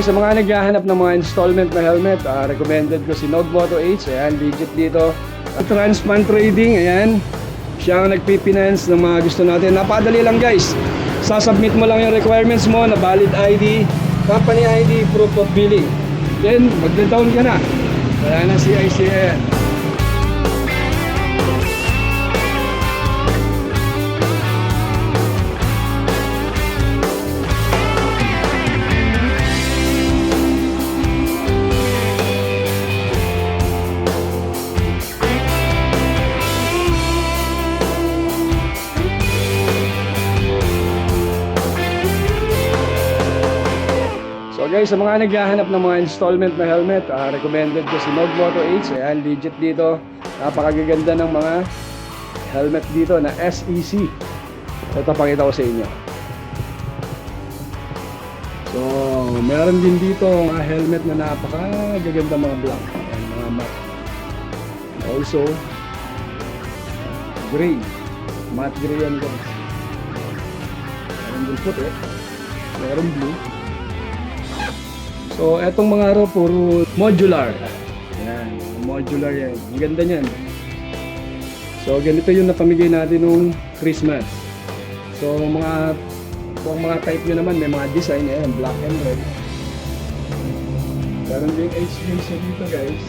guys, sa mga naghahanap ng mga installment na helmet, ah, recommended ko si Nog Moto H. Ayan, legit dito. At Transpan Trading, ayan. Siya ang nagpipinance ng mga gusto natin. Napakadali lang guys. Sasubmit mo lang yung requirements mo na valid ID, company ID, proof of billing. Then, magda-down ka na. Wala na CICN. So guys, sa mga naghahanap ng mga installment na helmet, ah, recommended ko si Nog Moto H. Ayan, legit dito. Napakagaganda ng mga helmet dito na SEC. Ito pakita ko sa inyo. So, meron din dito mga helmet na napakagaganda mga black. Ayan, mga matte. Also, gray. Matte gray yan guys. Meron din puti. Meron blue. So, etong mga araw, puro modular. Yan, modular yan. Ang ganda niyan. So, ganito yung napamigay natin nung Christmas. So, mga kung mga type nyo naman, may mga design, ayan, black and red. Meron din HDC dito, guys.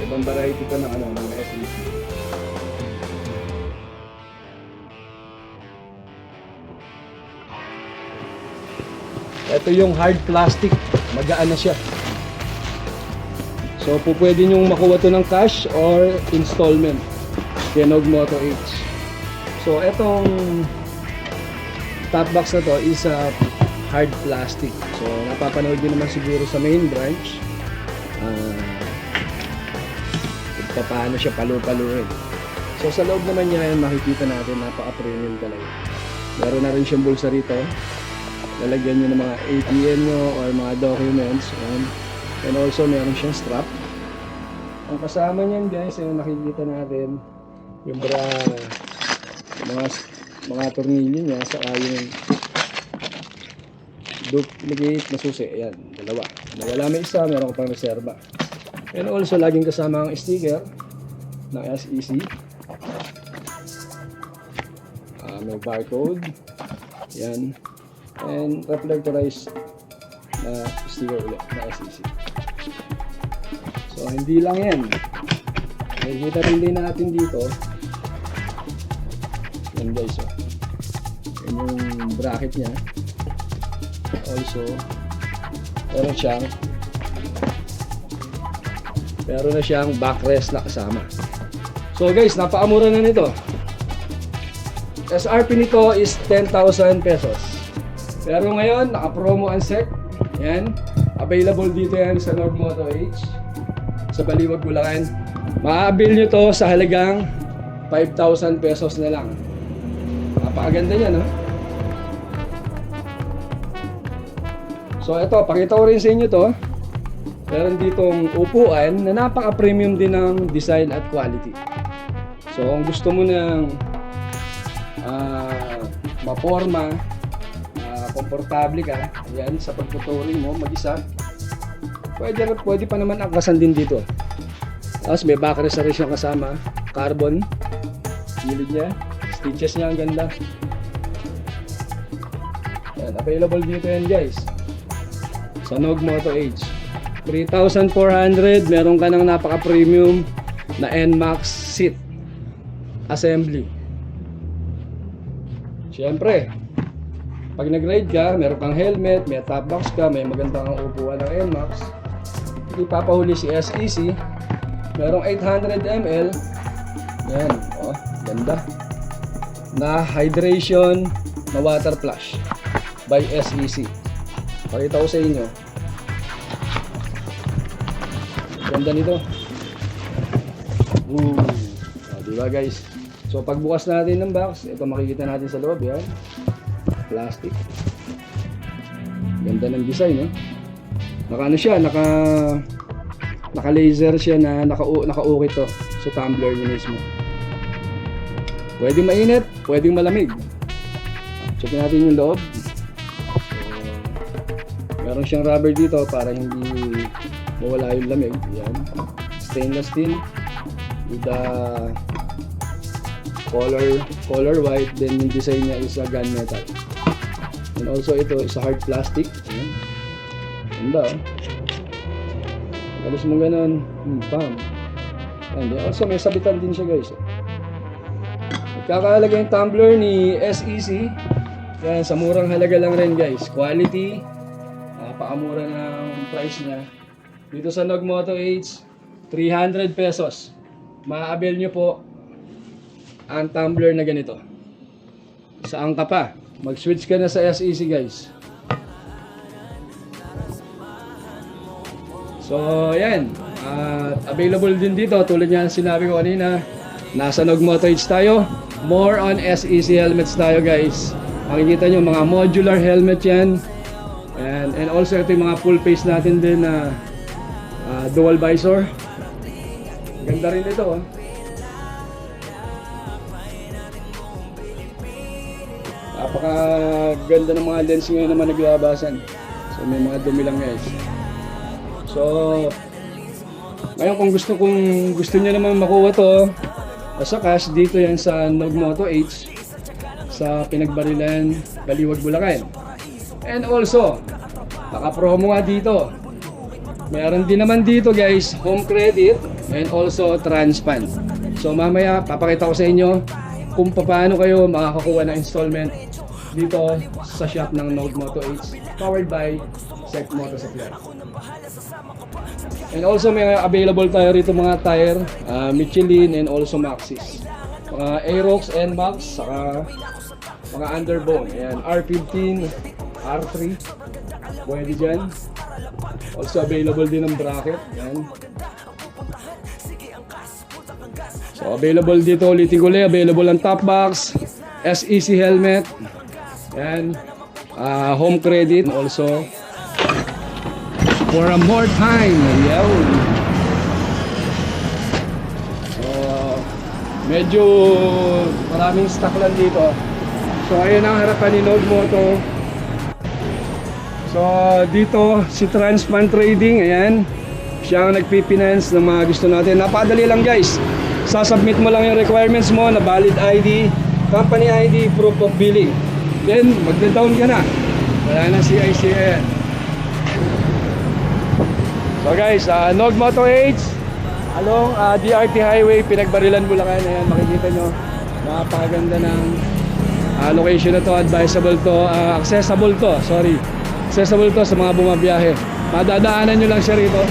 Ibang variety pa ng ano, ng Ito yung hard plastic. Magaan na siya. So, po pwede nyo makuha to ng cash or installment. Kenog Moto H. So, etong top box na to is a hard plastic. So, napapanood nyo naman siguro sa main branch. Kung paano siya palu-paluin. So, sa loob naman niya, makikita natin napaka-premium talaga. Meron na rin siyang bulsa rito lalagyan nyo ng mga ATM nyo or mga documents and, and also meron siyang strap. Ang kasama niyan guys yung nakikita natin yung bra mga mga tornilyo niya saka yung duplicate na susi. Ayan dalawa. Nawala may isa meron ko pang reserva and also laging kasama ang sticker ng SEC Ah, may barcode. Yan and reflectorized na sticker ulit na SEC. So, hindi lang yan. Nakikita rin din natin dito. Yan guys, oh. Yan yung bracket niya. Also, meron siyang meron na siyang backrest na kasama. So guys, napakamura na nito. SRP nito is 10,000 pesos. Pero ngayon, naka-promo ang sec. Yan. Available dito yan sa North Moto H. Sa Baliwag, Bulacan. Maabil nyo to sa halagang 5,000 pesos na lang. Napakaganda niya, no? So, ito, pakita ko rin sa inyo to. Meron ditong upuan na napaka-premium din ng design at quality. So, kung gusto mo ng ah, maporma, komportable ka, yan, sa pagtuturing mo, mag-isa, pwede, pwede pa naman angkasan din dito. Tapos may na rin siyang kasama, carbon, gilid niya, stitches niya ang ganda. Yan, available dito yan guys. Sa Nog Moto Age. 3,400, meron ka ng napaka-premium na NMAX seat assembly. Siyempre, pag nag-ride ka, meron kang helmet, may top box ka, may magandang upuan ng NMAX. Hindi papahuli si SEC. Merong 800 ml. Yan, oh, ganda. Na hydration na water flush by SEC. Pakita ko sa inyo. Ganda nito. Ooh. Oh, di ba guys? So pagbukas natin ng box, ito makikita natin sa loob yan. Plastic. Ganda ng design, eh. Naka ano siya, naka naka laser siya na naka naka-ukit to sa tumbler niya mismo. Pwedeng mainit, pwedeng malamig. Check natin yung loob. Meron siyang rubber dito para hindi mawala yung lamig. Yan. Stainless steel with the color color white then yung design niya is a gunmetal. And also ito is a hard plastic. Ayan. Ganda oh. Galos mo ganun. Hmm, bam. And also may sabitan din siya guys. Nagkakahalaga yung tumbler ni SEC. Yan, sa murang halaga lang rin guys. Quality. Napakamura ng price niya. Dito sa Nogmoto H, 300 pesos. Ma-avail nyo po ang tumbler na ganito. Saan ka pa? Mag-switch ka na sa SEC guys. So, yan. At available din dito tulad niya sinabi ko kanina. Nasa Nogmoto H tayo. More on SEC helmets tayo guys. Makikita nyo mga modular helmet yan. And, and also ito yung mga full face natin din na ah, dual visor. Ganda rin ito oh. Napaka ganda ng mga lens ngayon naman naglabasan. So may mga dumi lang guys. So ngayon kung gusto kung gusto niyo naman makuha to sa cash dito yan sa Nogmoto H sa Pinagbarilan, Baliwag, Bulacan. And also, naka-promo nga dito. Meron din naman dito guys, home credit and also transpan. So mamaya papakita ko sa inyo kung paano kayo makakakuha ng installment dito sa shop ng Node Moto H powered by Sec Moto Supply. And also may available tayo rito mga tire, ah, Michelin and also Maxxis. Mga Aerox and Max, saka mga underbone. Ayan, R15, R3, pwede dyan. Also available din ng bracket. Ayan. So available dito ulit, available ang top box, SEC helmet, and uh, home credit also for a more time. Ayun. So medyo maraming stock lang dito. So ayun ang harapan ni Node Moto. So dito si Transpan Trading, ayan. Siya ang nagpipinance ng mga gusto natin. Napadali lang guys. Sasubmit mo lang yung requirements mo na valid ID, company ID, proof of billing. Then magda-down ka na. Wala na CICN. So guys, uh, Nogmoto H along uh, DRT Highway, Pinagbarilan, Bulacan. Ayan, makikita nyo. Napakaganda ng uh, location na to. Advisable to. uh, accessible to. Sorry. Accessible to sa mga bumabiyahe. Madadaanan nyo lang siya rito.